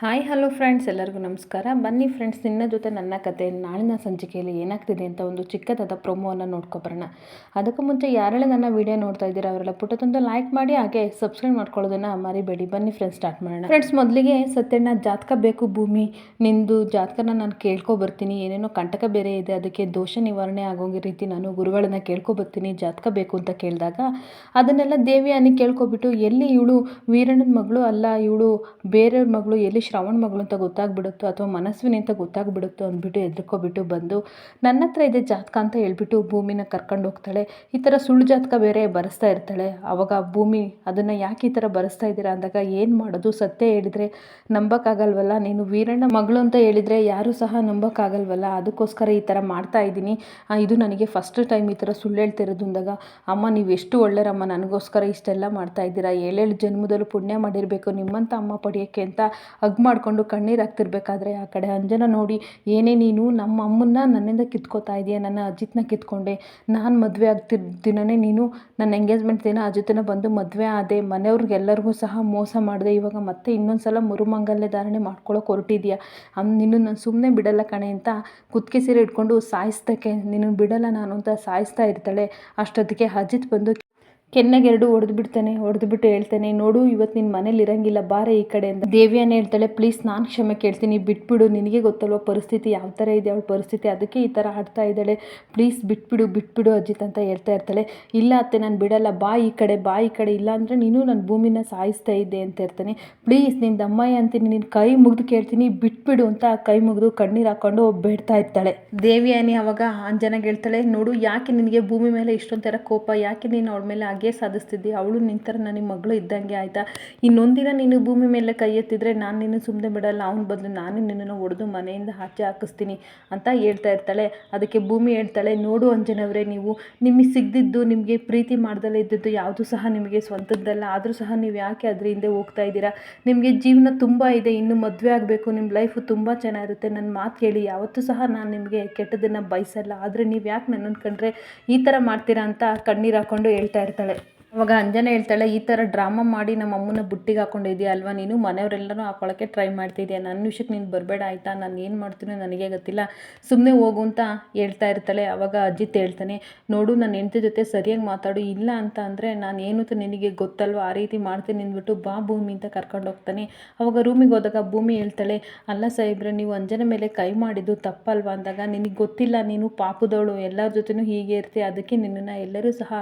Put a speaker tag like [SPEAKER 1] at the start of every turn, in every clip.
[SPEAKER 1] Hi, hello friends, ಎಲ್ಲರಿಗೂ ನಮಸ್ಕಾರ. ಬನ್ನಿ ಫ್ರೆಂಡ್ಸ್, ನಿನ್ನ ಜೊತೆ ನನ್ನ ಕತೆ ನಾಳಿನ ಸಂಚಿಕೆಯಲ್ಲಿ ಏನಾಗ್ತಿದೆ ಅಂತ ಒಂದು ಚಿಕ್ಕದಾದ ಪ್ರೊಮೋವನ್ನು ನೋಡ್ಕೊಬರೋಣ ಅದಕ್ಕೂ ಮುಂಚೆ ಯಾರೆಲ್ಲ ನನ್ನ ವಿಡಿಯೋ ನೋಡ್ತಾ ಇದ್ದೀರಾ, ಅವರೆಲ್ಲ ಪುಟದೊಂದು ಲೈಕ್ ಮಾಡಿ, ಹಾಗೆ ಸಬ್ಸ್ಕ್ರೈಬ್ ಮಾಡ್ಕೊಳ್ಳೋದನ್ನ ಮರಿಬೇಡಿ. ಬನ್ನಿ ಫ್ರೆಂಡ್ಸ್ ಸ್ಟಾರ್ಟ್ ಮಾಡೋಣ. ಫ್ರೆಂಡ್ಸ್ ಮೊದಲಿಗೆ ಸತ್ಯಣ್ಣ, ಜಾತಕ ಬೇಕು ಭೂಮಿ. ನಿಂದು ಜಾತಕನ ನಾನು ಕೇಳ್ಕೊಬರ್ತೀನಿ ಏನೇನೋ ಕಂಟಕ ಬೇರೆ ಇದೆ, ಅದಕ್ಕೆ ದೋಷ ನಿವಾರಣೆ ಆಗೋಂಗೆ ರೀತಿ ನಾನು ಗುರುಗಳನ್ನ ಕೇಳ್ಕೊಬರ್ತೀನಿ ಜಾತಕ ಬೇಕು ಅಂತ ಕೇಳಿದಾಗ ಅದನ್ನೆಲ್ಲ ದೇವಿ ಅನ್ನಿ ಕೇಳ್ಕೊಬಿಟ್ಟು, ಎಲ್ಲಿ ಇವಳು ವೀರಣ್ಣನ ಮಗಳು ಅಲ್ಲ, ಇವಳು ಬೇರೆಯವ್ರ ಮಗಳು ಎಲ್ಲಿ ಶ್ರವಣ ಮಗಳು ಅಂತ ಗೊತ್ತಾಗ್ಬಿಡುತ್ತೋ ಅಥವಾ ಮನಸ್ವಿನಿ ಅಂತ ಗೊತ್ತಾಗ್ಬಿಡುತ್ತೋ ಅಂದ್ಬಿಟ್ಟು ಎದ್ರುಕೊಬಿಟ್ಟು ಬಂದು ನನ್ನ ಹತ್ರ ಇದೆ ಜಾತಕ ಅಂತ ಹೇಳ್ಬಿಟ್ಟು ಭೂಮಿನ ಕರ್ಕೊಂಡು ಹೋಗ್ತಾಳೆ. ಈ ಥರ ಸುಳ್ಳು ಜಾತಕ ಬೇರೆ ಬರೆಸ್ತಾ ಇರ್ತಾಳೆ. ಅವಾಗ ಭೂಮಿ ಅದನ್ನು ಯಾಕೆ ಈ ಥರ ಬರೆಸ್ತಾ ಇದ್ದೀರಾ ಅಂದಾಗ ಏನು ಮಾಡೋದು ಸತ್ಯ ಹೇಳಿದರೆ ನಂಬೋಕ್ಕಾಗಲ್ವಲ್ಲ. ನೀನು ವೀರಣ್ಣ ಮಗಳು ಅಂತ ಹೇಳಿದರೆ ಯಾರೂ ಸಹ ನಂಬೋಕ್ಕಾಗಲ್ವಲ್ಲ. ಅದಕ್ಕೋಸ್ಕರ ಈ ಥರ ಮಾಡ್ತಾ ಇದ್ದೀನಿ. ಇದು ನನಗೆ ಫಸ್ಟ್ ಟೈಮ್ ಈ ಥರ ಸುಳ್ಳು ಹೇಳ್ತಿರೋದು ಅಂದಾಗ, ಅಮ್ಮ, ನೀವು ಎಷ್ಟು ಒಳ್ಳೆಯರಮ್ಮ, ನನಗೋಸ್ಕರ ಇಷ್ಟೆಲ್ಲ ಮಾಡ್ತಾ ಇದ್ದೀರಾ? ಏಳೇಳು ಜನ್ಮದಲ್ಲೂ ಪುಣ್ಯ ಮಾಡಿರಬೇಕು. ನಿಮ್ಮಂಥ ಅಮ್ಮ ಪಡೆಯೋಕ್ಕೆ ಅಂತ ಮಾಡಿಕೊಂಡು ಕಣ್ಣೀರು ಹಾಕ್ತಿರ್ಬೇಕಾದ್ರೆ ಆ ಕಡೆ ಅಂಜನ ನೋಡಿ, ಏನೇ ನೀನು ನಮ್ಮ ಅಮ್ಮನ್ನ ನನ್ನಿಂದ ಕಿತ್ಕೋತಾ ಇದೆಯಾ, ನನ್ನ ಅಜಿತ್ನ ಕಿತ್ಕೊಂಡೆ. ನಾನು ಮದುವೆ ಆಗ್ತಿದ್ದ ದಿನವೇ ನೀನು ನನ್ನ ಎಂಗೇಜ್ಮೆಂಟ್ ದಿನ ಅಜಿತನ ಬಂದು ಮದುವೆ ಆದೆ. ಮನೆಯವ್ರಿಗೆಲ್ಲರಿಗೂ ಸಹ ಮೋಸ ಮಾಡಿದೆ. ಇವಾಗ ಮತ್ತೆ ಇನ್ನೊಂದು ಸಲ ಮುರುಮಂಗಲ್ಯ ಧಾರಣೆ ಮಾಡ್ಕೊಳ್ಳೋಕೆ ಹೊರಟಿದ್ಯಾ? ಅಮ್ಮ ನಿನ್ನ ನಾನು ಸುಮ್ಮನೆ ಬಿಡಲ್ಲ ಕಣೆ ಅಂತ ಕುತ್ತಿಗೆ ಸೀರೆ ಇಟ್ಕೊಂಡು ಸಾಯಿಸ್ತಕ್ಕೆ ನಿನ್ನ ಬಿಡಲ್ಲ ನಾನು ಅಂತ ಸಾಯಿಸ್ತಾ ಇರ್ತಾಳೆ. ಅಷ್ಟೊತ್ತಿಗೆ ಅಜಿತ್ ಬಂದು ಕೆನ್ನೆಗೆರಡು ಹೊಡೆದು ಬಿಡ್ತಾನೆ, ಹೊಡೆದು ಬಿಟ್ಟು ಹೇಳ್ತಾನೆ, ನೋಡು ಇವತ್ತು ನಿನ್ನ ಮನೇಲಿ ಇರಂಗಿಲ್ಲ, ಬಾರೆ ಈ ಕಡೆ ಅಂತ. ದೇವಿಯಾನೇ ಹೇಳ್ತಾಳೆ ಪ್ಲೀಸ್ ನಾನು ಕ್ಷಮೆ ಕೇಳ್ತೀನಿ, ಬಿಟ್ಬಿಡು, ನಿನಗೆ ಗೊತ್ತಲ್ವ ಪರಿಸ್ಥಿತಿ, ಯಾವ ಥರ ಇದೆ ಅವಳ ಪರಿಸ್ಥಿತಿ, ಅದಕ್ಕೆ ಈ ಥರ ಆಡ್ತಾ ಇದ್ದಾಳೆ. ಪ್ಲೀಸ್ ಬಿಟ್ಬಿಡು ಬಿಟ್ಬಿಡು ಅಜಿತ್ ಅಂತ ಹೇಳ್ತಾ ಇರ್ತಾಳೆ. ಇಲ್ಲ ಅತ್ತೆ, ನಾನು ಬಿಡಲ್ಲ, ಬಾ ಈ ಕಡೆ, ಬಾ ಈ ಕಡೆ, ಇಲ್ಲ ಅಂದರೆ ನೀನು ನನ್ನ ಭೂಮಿನ ಸಾಯಿಸ್ತಾ ಇದ್ದೆ ಅಂತ ಇರ್ತಾನೆ ಪ್ಲೀಸ್ ನಿನ್ನ ದಮ್ಮಯ್ಯ ಅಂತೀನಿ ನಿನ್ನ ಕೈ ಮುಗಿದು ಕೇಳ್ತೀನಿ, ಬಿಟ್ಬಿಡು ಅಂತ ಕೈ ಮುಗಿದು ಕಣ್ಣೀರು ಹಾಕೊಂಡು ಬೇಡ್ತಾ ಇರ್ತಾಳೆ. ದೇವಿಯಾನಿ ಅವಾಗ ಅಂಜನಾಗ ಹೇಳ್ತಾಳೆ, ನೋಡು, ಯಾಕೆ ನಿನಗೆ ಭೂಮಿ ಮೇಲೆ ಇಷ್ಟೊಂಥರ ಕೋಪ, ಯಾಕೆ ನೀನು ಅವಳ ಮೇಲೆ ಹಾಗೆ ಸಾಧಿಸ್ತಿದ್ದಿ. ಅವಳು ನಿಂತರ ನನಗೆ ಮಗಳು ಇದ್ದಂಗೆ ಆಯಿತಾ? ಇನ್ನೊಂದಿನ ನೀನು ಭೂಮಿ ಮೇಲೆ ಕೈ ಎತ್ತಿದ್ರೆ ನಾನು ನಿನ್ನ ಸುಮ್ಮನೆ ಬಿಡಲ್ಲ. ಅವನ ಬದಲು ನಾನು ನಿನ್ನನ್ನು ಹೊಡೆದು ಮನೆಯಿಂದ ಆಚೆ ಹಾಕಿಸ್ತೀನಿ ಅಂತ ಹೇಳ್ತಾ ಇರ್ತಾಳೆ. ಅದಕ್ಕೆ ಭೂಮಿ ಹೇಳ್ತಾಳೆ, ನೋಡು ಅಂಜನವರೇ, ನೀವು ನಿಮಗೆ ಸಿಗ್ದಿದ್ದು, ನಿಮಗೆ ಪ್ರೀತಿ ಮಾಡ್ದಲೇ ಇದ್ದದ್ದು ಯಾವುದು ಸಹ ನಿಮಗೆ ಸ್ವಂತದ್ದಲ್ಲ. ಆದರೂ ಸಹ ನೀವು ಯಾಕೆ ಅದ್ರ ಹಿಂದೆ ಹೋಗ್ತಾ ಇದ್ದೀರಾ? ನಿಮಗೆ ಜೀವನ ತುಂಬ ಇದೆ. ಇನ್ನು ಮದುವೆ ಆಗಬೇಕು. ನಿಮ್ಮ ಲೈಫು ತುಂಬ ಚೆನ್ನಾಗಿರುತ್ತೆ. ನನ್ನ ಮಾತು ಕೇಳಿ. ಯಾವತ್ತೂ ಸಹ ನಾನು ನಿಮಗೆ ಕೆಟ್ಟದನ್ನು ಬಯಸಲ್ಲ. ಆದರೆ ನೀವು ಯಾಕೆ ನನ್ನನ್ನು ಕಂಡ್ರೆ ಈ ಥರ ಮಾಡ್ತೀರಾ ಅಂತ ಕಣ್ಣೀರು ಹಾಕ್ಕೊಂಡು ಹೇಳ್ತಾ ಇರ್ತಾಳೆ. ಅವಾಗ ಅಂಜನ ಹೇಳ್ತಾಳೆ, ಈ ಥರ ಡ್ರಾಮಾ ಮಾಡಿ ನಮ್ಮ ಅಮ್ಮನ ಬುಟ್ಟಿಗೆ ಹಾಕೊಂಡಿದ್ಯಾ ಅಲ್ವಾ ನೀನು? ಮನೆಯವರೆಲ್ಲರೂ ಹಾಕೊಳ್ಳೋಕ್ಕೆ ಟ್ರೈ ಮಾಡ್ತಿದ್ಯಾ? ನನ್ನ ವಿಷಯಕ್ಕೆ ನೀನು ಬರಬೇಡ ಆಯಿತಾ? ನಾನು ಏನು ಮಾಡ್ತೀನೋ ನನಗೆ ಗೊತ್ತಿಲ್ಲ. ಸುಮ್ಮನೆ ಹೋಗು ಅಂತ ಹೇಳ್ತಾ ಇರ್ತಾಳೆ. ಅವಾಗ ಅಜಿತ್ ಹೇಳ್ತಾನೆ, ನೋಡು ನನ್ನ ಹೆಂಡತಿ ಜೊತೆ ಸರಿಯಾಗಿ ಮಾತಾಡು. ಇಲ್ಲ ಅಂತ ಅಂದರೆ ನಾನು ಏನು ಅಂತ ನಿನಗೆ ಗೊತ್ತಲ್ವ? ಆ ರೀತಿ ಮಾಡ್ತೀನಿ ಅಂದ್ಬಿಟ್ಟು ಬಾ ಭೂಮಿ ಅಂತ ಕರ್ಕೊಂಡು ಹೋಗ್ತಾನೆ. ಅವಾಗ ರೂಮಿಗೆ ಹೋದಾಗ ಭೂಮಿ ಹೇಳ್ತಾಳೆ, ಅಲ್ಲ ಸಾಹೇಬ್ರೆ, ನೀವು ಅಂಜನ ಮೇಲೆ ಕೈ ಮಾಡಿದ್ದು ತಪ್ಪಲ್ವಾ ಅಂದಾಗ? ನಿನಗೆ ಗೊತ್ತಿಲ್ಲ, ನೀನು ಪಾಪದವಳು. ಎಲ್ಲರ ಜೊತೆನೂ ಹೀಗೆ ಇರ್ತೀಯ ಅದಕ್ಕೆ ನಿನ್ನನ್ನು ಎಲ್ಲರೂ ಸಹ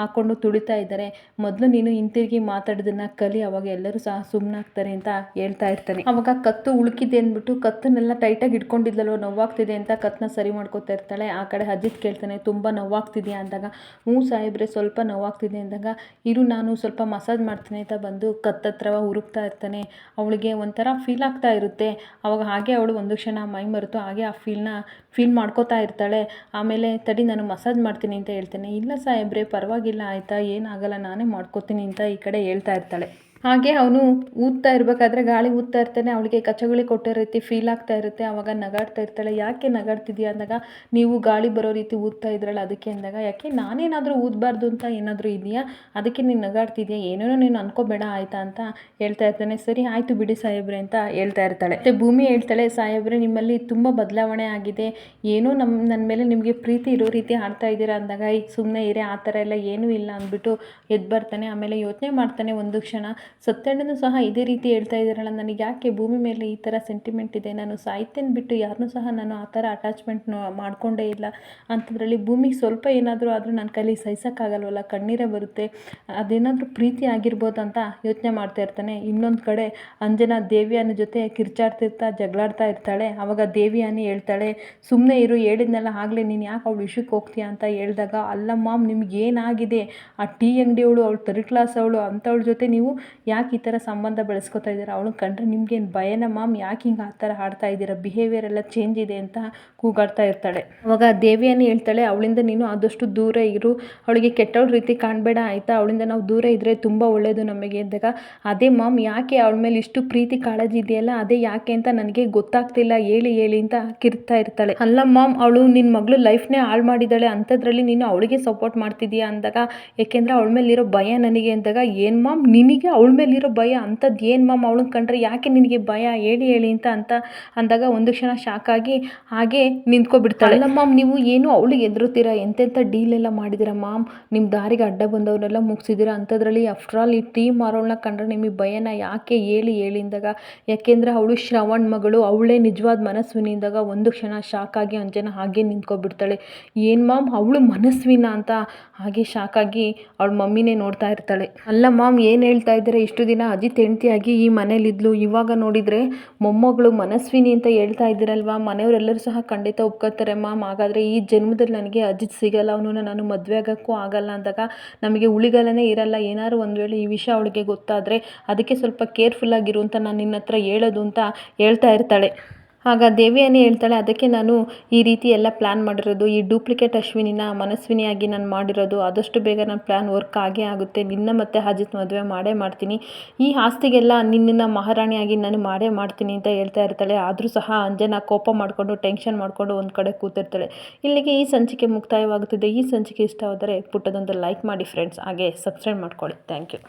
[SPEAKER 1] ಹಾಕ್ಕೊಂಡು ತುಳಿತಾ ಇದ್ದಾರೆ. ಮೊದಲು ನೀನು ಹಿಂತಿರುಗಿ ಮಾತಾಡೋದನ್ನ ಕಲಿ, ಅವಾಗ ಎಲ್ಲರೂ ಸಹ ಸುಮ್ಮನಾಗ್ತಾರೆ ಅಂತ ಹೇಳ್ತಾ ಇರ್ತಾನೆ. ಅವಾಗ ಕತ್ತು ಉಳುಕಿದೆ ಅಂದ್ಬಿಟ್ಟು ಕತ್ತನ್ನೆಲ್ಲ ಟೈಟಾಗಿ ಇಟ್ಕೊಂಡಿದ್ಲಲ್ವ, ನೋವಾಗ್ತಿದೆ ಅಂತ ಕತ್ತನ್ನ ಸರಿ ಮಾಡ್ಕೊತಾ ಇರ್ತಾಳೆ. ಆ ಕಡೆ ಅಜಿತ್ ಕೇಳ್ತಾನೆ, ತುಂಬ ನೋವಾಗ್ತಿದೆಯಾ? ಅಂದಾಗ, ಹ್ಞೂ ಸಾಹೇಬ್ರೆ, ಸ್ವಲ್ಪ ನೋವಾಗ್ತಿದೆ. ಅಂದಾಗ, ಇರು, ನಾನು ಸ್ವಲ್ಪ ಮಸಾಜ್ ಮಾಡ್ತೀನಿ ಅಂತ ಬಂದು ಕತ್ತತ್ರ ಹುರುಕ್ತಾ ಇರ್ತಾನೆ. ಅವಳಿಗೆ ಒಂಥರ ಫೀಲ್ ಆಗ್ತಾ ಇರುತ್ತೆ. ಅವಾಗ ಹಾಗೆ ಅವಳು ಒಂದು ಕ್ಷಣ ಮೈ ಮರೆತು ಹಾಗೆ ಆ ಫೀಲ್ನ ಫೀಲ್ ಮಾಡ್ಕೋತಾ ಇರ್ತಾಳೆ. ಆಮೇಲೆ, ತಡಿ, ನಾನು ಮಸಾಜ್ ಮಾಡ್ತೀನಿ ಅಂತ ಹೇಳ್ತೇನೆ. ಇಲ್ಲ ಸಾಹೇಬ್ರೆ, ಪರವಾಗಿಲ್ಲ, ಆಯಿತಾ? ಏನಾಗಲ್ಲ ನಾನೇ ಮಾಡ್ಕೋತೀನಿ ಅಂತ ಈ ಕಡೆ ಹೇಳ್ತಾ ಇರ್ತಾಳೆ. ಹಾಗೆ ಅವನು ಊದ್ತಾ ಇರಬೇಕಾದ್ರೆ ಗಾಳಿ ಊದ್ತಾ ಇರ್ತಾನೆ, ಅವಳಿಗೆ ಕಚಗಳಿ ಕೊಟ್ಟೋ ರೀತಿ ಫೀಲ್ ಆಗ್ತಾ ಇರುತ್ತೆ. ಆವಾಗ ನಗಾಡ್ತಾ ಇರ್ತಾಳೆ. ಯಾಕೆ ನಗಾಡ್ತಿದ್ಯಾ ಅಂದಾಗ, ನೀವು ಗಾಳಿ ಬರೋ ರೀತಿ ಊದ್ತಾ ಇದ್ರಲ್ಲ ಅದಕ್ಕೆ ಅಂದಾಗ, ಯಾಕೆ ನಾನೇನಾದರೂ ಊದಬಾರ್ದು ಅಂತ ಏನಾದರೂ ಇದೆಯಾ? ಅದಕ್ಕೆ ನೀನು ನಗಾಡ್ತಿದ್ಯಾ? ಏನೇನೋ ನೀನು ಅನ್ಕೋಬೇಡ, ಆಯಿತಾ? ಅಂತ ಹೇಳ್ತಾ ಇರ್ತಾನೆ. ಸರಿ, ಆಯಿತು ಬಿಡಿ ಸಾಹೇಬ್ರೆ, ಅಂತ ಹೇಳ್ತಾ ಇರ್ತಾಳೆ. ಮತ್ತೆ ಭೂಮಿ ಹೇಳ್ತಾಳೆ, ಸಾಹೇಬ್ರೆ, ನಿಮ್ಮಲ್ಲಿ ತುಂಬ ಬದಲಾವಣೆ ಆಗಿದೆ. ಏನೋ ನಮ್ಮ ನನ್ನ ಮೇಲೆ ನಿಮಗೆ ಪ್ರೀತಿ ಇರೋ ರೀತಿ ಆಡ್ತಾ ಇದ್ದೀರಾ? ಅಂದಾಗ ಈಗ ಸುಮ್ಮನೆ ಇರೇ, ಆ ಥರ ಎಲ್ಲ ಏನೂ ಇಲ್ಲ, ಅಂದ್ಬಿಟ್ಟು ಎದ್ದು ಬರ್ತಾನೆ. ಆಮೇಲೆ ಯೋಚನೆ ಮಾಡ್ತಾನೆ ಒಂದು ಕ್ಷಣ. ಸತ್ಯಣ್ಣನೂ ಸಹ ಇದೇ ರೀತಿ ಹೇಳ್ತಾ ಇದ್ದಾರಲ್ಲ, ನನಗೆ ಯಾಕೆ ಭೂಮಿ ಮೇಲೆ ಈ ಥರ ಸೆಂಟಿಮೆಂಟ್ ಇದೆ? ನಾನು ಸಾಯ್ತೇನೆ ಬಿಟ್ಟು ಯಾರನ್ನೂ ಸಹ ನಾನು ಆ ಥರ ಅಟ್ಯಾಚ್ಮೆಂಟ್ ಮಾಡಿಕೊಂಡೇ ಇಲ್ಲ. ಅಂಥದ್ರಲ್ಲಿ ಭೂಮಿಗೆ ಸ್ವಲ್ಪ ಏನಾದರೂ ಆದರೂ ನನ್ನ ಕೈಲಿ ಸಹಿಸೋಕ್ಕಾಗಲ್ವಲ್ಲ, ಕಣ್ಣೀರೇ ಬರುತ್ತೆ. ಅದೇನಾದರೂ ಪ್ರೀತಿ ಆಗಿರ್ಬೋದು ಅಂತ ಯೋಚನೆ ಮಾಡ್ತಾ ಇರ್ತಾನೆ. ಇನ್ನೊಂದು ಕಡೆ ಅಂಜನಾ ದೇವಿಯಾನ ಜೊತೆ ಕಿರ್ಚಾಡ್ತಿರ್ತಾ, ಜಗಳಾಡ್ತಾ ಇರ್ತಾಳೆ. ಆವಾಗ ದೇವಿಯಾನಿ ಹೇಳ್ತಾಳೆ ಸುಮ್ಮನೆ ಇರು, ಹೇಳಿದ್ನೆಲ್ಲ ಆಗಲೇ ನೀನು ಯಾಕೆ ಅವಳು ವಿಷಯಕ್ಕೆ ಹೋಗ್ತೀಯಾ? ಅಂತ ಹೇಳಿದಾಗ, ಅಲ್ಲ ಮಾಮ್, ನಿಮ್ಗೆ ಏನಾಗಿದೆ? ಆ ಟೀ ಅಂಗಡಿಯವಳು ಅವಳು ತರ್ಡ್ ಕ್ಲಾಸ್ ಅವಳು, ಅಂಥವಳ ಜೊತೆ ನೀವು ಯಾಕೆ ಈ ಥರ ಸಂಬಂಧ ಬೆಳೆಸ್ಕೊತಾ ಇದ್ದೀರ? ಅವಳು ಕಂಡ್ರೆ ನಿಮ್ಗೇನು ಭಯನ ಮಾಮ್? ಯಾಕೆ ಹಿಂಗೆ ಆ ಥರ ಆಡ್ತಾ ಇದ್ದೀರ? ಬಿಹೇವಿಯರ್ ಎಲ್ಲ ಚೇಂಜ್ ಇದೆ ಅಂತ ಕೂಗಾಡ್ತಾ ಇರ್ತಾಳೆ. ಅವಾಗ ದೇವಿಯನ್ನು ಹೇಳ್ತಾಳೆ, ಅವಳಿಂದ ನೀನು ಆದಷ್ಟು ದೂರ ಇರು. ಅವಳಿಗೆ ಕೆಟ್ಟವಳ ರೀತಿ ಕಾಣಬೇಡ ಆಯಿತಾ? ಅವಳಿಂದ ನಾವು ದೂರ ಇದ್ದರೆ ತುಂಬ ಒಳ್ಳೆಯದು ನಮಗೆ, ಅಂದಾಗ, ಅದೇ ಮಾಮ್, ಯಾಕೆ ಅವಳ ಮೇಲೆ ಇಷ್ಟು ಪ್ರೀತಿ ಕಾಳಜಿ ಇದೆಯಲ್ಲ ಅದೇ ಯಾಕೆ ಅಂತ ನನಗೆ ಗೊತ್ತಾಗ್ತಿಲ್ಲ. ಹೇಳಿ ಹೇಳಿ ಅಂತ ಕಿರ್ತಾ ಇರ್ತಾಳೆ. ಅಲ್ಲ ಮಾಮ್, ಅವಳು ನಿನ್ನ ಮಗಳು ಲೈಫ್ನೇ ಹಾಳು ಮಾಡಿದ್ದಾಳೆ ಅಂಥದ್ರಲ್ಲಿ ನೀನು ಅವಳಿಗೆ ಸಪೋರ್ಟ್ ಮಾಡ್ತಿದ್ದೀಯಾ ಅಂದಾಗ, ಏಕೆಂದರೆ ಅವಳ ಮೇಲಿರೋ ಭಯ ನನಗೆ. ಅಂದಾಗ, ಏನು ಮಾಮ್? ನಿನಗೆ ಅವಳ ಮೇಲಿರೋ ಭಯ ಅಂಥದ್ದು ಏನು ಮ್ಯಾಮ್ ಅವಳನ್ನ ಕಂಡ್ರೆ ಯಾಕೆ ನಿನಗೆ ಭಯ? ಹೇಳಿ ಹೇಳಿ ಅಂತ ಅಂತ ಅಂದಾಗ ಒಂದು ಕ್ಷಣ ಶಾಕ್ ಆಗಿ ಹಾಗೆ ನಿಂತ್ಕೊಬಿಡ್ತಾಳೆ. ಅಲ್ಲ ಮ್ಯಾಮ್ ನೀವು ಏನು ಅವಳಿಗೆ ಎದುರುತ್ತೀರಾ ಎಂತೆಂಥ ಡೀಲ್ ಎಲ್ಲ ಮಾಡಿದ್ದೀರಾ ಮ್ಯಾಮ್ ನಿಮ್ಮ ದಾರಿಗೆ ಅಡ್ಡ ಬಂದವ್ರನ್ನೆಲ್ಲ ಮುಗಿಸಿದ್ದೀರಾ? ಅಂಥದ್ರಲ್ಲಿ ಆಫ್ಟರ್ ಈ ಟೀಮ್ ಮಾರೋಳನ್ನ ಕಂಡ್ರೆ ನಿಮಗೆ ಭಯನ ಯಾಕೆ? ಹೇಳಿ ಹೇಳಿ ಅಂದಾಗ, ಯಾಕೆಂದರೆ ಅವಳು ಶ್ರವಣ್ ಮಗಳು, ಅವಳೇ ನಿಜವಾದ ಮನಸ್ವಿನಿಂದಾಗ ಒಂದು ಕ್ಷಣ ಶಾಕ್ ಆಗಿ ಅಂಜನ ಹಾಗೆ ನಿಂತ್ಕೊಬಿಡ್ತಾಳೆ. ಏನು ಮ್ಯಾಮ್ ಅವಳು ಮನಸ್ವಿನ ಅಂತ ಹಾಗೆ ಶಾಕ್ ಆಗಿ ಅವಳ ಮಮ್ಮಿನೇ ನೋಡ್ತಾ ಇರ್ತಾಳೆ. ಅಲ್ಲ ಮ್ಯಾಮ್ ಏನು ಹೇಳ್ತಾ ಇದ್ದಾರೆ? ಇಷ್ಟು ದಿನ ಅಜಿತ್ ಹೆಂಡ್ತಿಯಾಗಿ ಈ ಮನೇಲಿದ್ಲು. ಇವಾಗ ನೋಡಿದರೆ ಮೊಮ್ಮಗಳು ಮನಸ್ವಿನಿ ಅಂತ ಹೇಳ್ತಾ ಇದ್ದೀರಲ್ವಾ? ಮನೆಯವರೆಲ್ಲರೂ ಸಹ ಖಂಡಿತ ಒಪ್ಕೋತಾರೆ ಮ್ಯಾಮ್, ಹಾಗಾದರೆ ಈ ಜನ್ಮದಲ್ಲಿ ನನಗೆ ಅಜಿತ್ ಸಿಗಲ್ಲ. ಅವನು ನಾನು ಮದುವೆ ಆಗೋಕ್ಕೂ ಆಗಲ್ಲ. ಅಂದಾಗ ನಮಗೆ ಉಳಿಗಾಲನೇ ಇರಲ್ಲ. ಏನಾದ್ರು ಒಂದು ವೇಳೆ ಈ ವಿಷಯ ಅವಳಿಗೆ ಗೊತ್ತಾದರೆ ಅದಕ್ಕೆ ಸ್ವಲ್ಪ ಕೇರ್ಫುಲ್ ಆಗಿರು ಅಂತ ನಾನು ನಿನ್ನ ಹತ್ರ ಹೇಳೋದು ಅಂತ ಹೇಳ್ತಾ ಇರ್ತಾಳೆ. ಆಗ ದೇವಿಯಾನೇ ಹೇಳ್ತಾಳೆ, ಅದಕ್ಕೆ ನಾನು ಈ ರೀತಿ ಎಲ್ಲ ಪ್ಲ್ಯಾನ್ ಮಾಡಿರೋದು, ಈ ಡೂಪ್ಲಿಕೇಟ್ ಅಶ್ವಿನಿನ ಮನಸ್ವಿನಿಯಾಗಿ ನಾನು ಮಾಡಿರೋದು, ಆದಷ್ಟು ಬೇಗ ನನ್ನ ಪ್ಲ್ಯಾನ್ ವರ್ಕ್ ಆಗೇ ಆಗುತ್ತೆ, ನಿನ್ನ ಮತ್ತು ಅಜಿತ್ ಮದುವೆ ಮಾಡೇ ಮಾಡ್ತೀನಿ. ಈ ಆಸ್ತಿಗೆಲ್ಲ ನಿನ್ನನ್ನು ಮಹಾರಾಣಿಯಾಗಿ ನಾನು ಮಾಡೇ ಮಾಡ್ತೀನಿ ಅಂತ ಹೇಳ್ತಾ ಇರ್ತಾಳೆ. ಆದರೂ ಸಹ ಅಂಜನ ಕೋಪ ಮಾಡಿಕೊಂಡು ಟೆನ್ಷನ್ ಮಾಡಿಕೊಂಡು ಒಂದು ಕಡೆ ಕೂತಿರ್ತಾಳೆ. ಇಲ್ಲಿಗೆ ಈ ಸಂಚಿಕೆ ಮುಕ್ತಾಯವಾಗುತ್ತದೆ. ಈ ಸಂಚಿಕೆ ಇಷ್ಟವಾದರೆ ಪುಟ್ಟದೊಂದು ಲೈಕ್ ಮಾಡಿ ಫ್ರೆಂಡ್ಸ್ ಹಾಗೆ ಸಬ್ಸ್ಕ್ರೈಬ್ ಮಾಡ್ಕೊಳ್ಳಿ. Thank you